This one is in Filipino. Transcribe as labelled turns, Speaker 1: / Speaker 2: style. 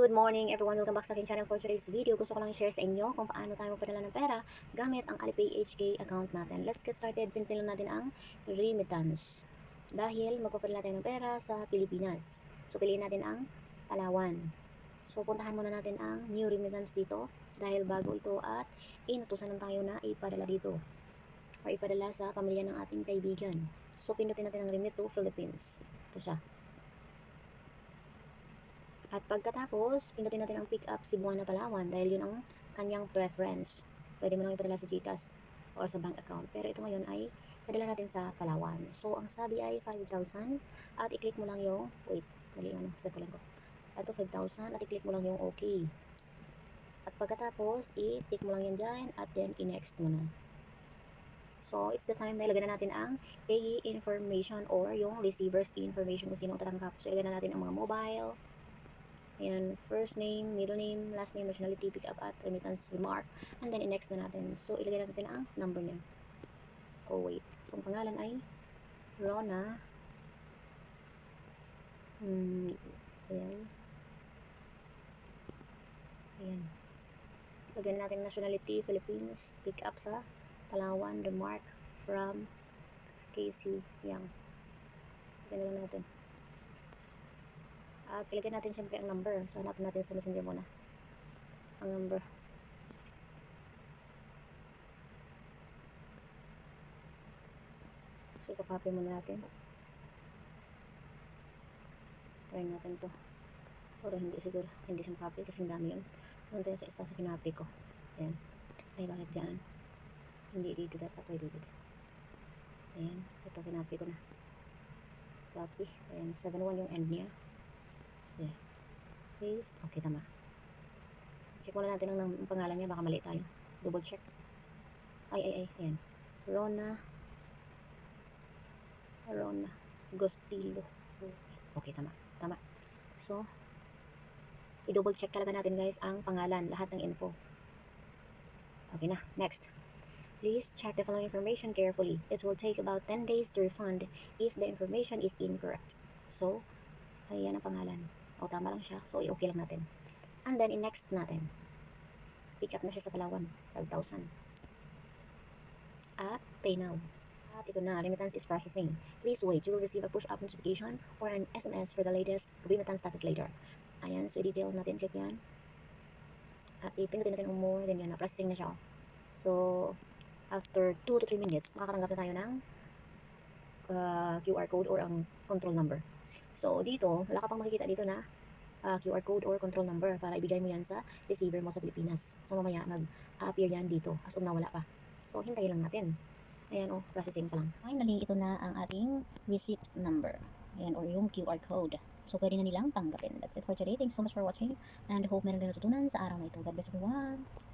Speaker 1: Good morning everyone, welcome back sa aking channel for today's video. Gusto ko lang i-share sa inyo kung paano tayo magpadala ng pera gamit ang Alipay HK account natin. Let's get started. Pinpilan natin ang remittance. Dahil magpapadala tayo ng pera sa Pilipinas. So piliin natin ang Palawan. So puntahan muna natin ang new remittance dito dahil bago ito at inutusan ng tayo na ipadala dito o ipadala sa pamilya ng ating kaibigan. So pindutin natin ang remit to Philippines. Ito siya. At pagkatapos, pindutin natin ang pick up Cebuana Palawan dahil yun ang kanyang preference. Pwede mo nang ipadala sa GCash or sa bank account. Pero ito ngayon ay padala natin sa Palawan. So, ang sabi ay 5,000 at i-click mo lang yung, wait, mali ano, set ko lang ko. Ito 5,000 at i-click mo lang yung okay. At pagkatapos, i-tick mo lang yan dyan at then i-next mo na. So, it's the time na ilagay na natin ang payee information or yung receiver's information kung sino ang tatanggap. So, ilagay na natin ang mga mobile, Ayan, first name, middle name, last name, nationality, pick up at remittance remark. And then, i-next na natin. So, ilagay na natin ang number niya. Oh, wait. So, ang pangalan ay Rona. Hmm, ayan. Ayan. Lagyan natin nationality, Philippines, pick up sa Palawan, remark from KC Yang. Lang natin. At ilagay natin syempre ang number. So, hanapin natin sa messenger muna. Ang number. So, ito-copy muna natin. Try natin to. Pero hindi siguro. Hindi siya copy kasi dami yun. Ano tayo sa isa sa kinapi ko. Ayan. Ay, bakit dyan? Hindi dito dapat. Pwede dito. Ayan. Ito kinapi ko na. Copy. Ayan. 7-1 yung end niya. Yeah. Paste. Okay, tama. Check muna natin ang, ang pangalan niya. Baka mali tayo. Double check. Ay, ay, ay. Ayan. Rona. Rona. Gostillo. Okay, tama. Tama. So, i-double check talaga natin guys ang pangalan. Lahat ng info. Okay na. Next. Please check the following information carefully. It will take about 10 days to refund if the information is incorrect. So, ayan ang pangalan. O, tama lang siya. So, i-okay lang natin. And then, i-next natin. Pick up na siya sa Palawan. 5,000. At, pay now. At ito na, remittance is processing. Please wait. You will receive a push-up notification or an SMS for the latest remittance status later. Ayan, so i-detail natin. Click yan. At ipindutin natin ang more. Then yan, na-processing na siya. So, after 2 to 3 minutes, makakatanggap na tayo ng uh, QR code or ang control number. So, dito, wala ka pang makikita dito na uh, QR code or control number para ibigay mo yan sa receiver mo sa Pilipinas. So, mamaya mag-appear yan dito. As of na pa. So, hintayin lang natin. Ayan, oh, processing pa lang.
Speaker 2: Finally, ito na ang ating receipt number. Ayan, or yung QR code. So, pwede na nilang tanggapin. That's it for today. Thank you so much for watching. And hope meron kayo natutunan sa araw na ito. God bless everyone.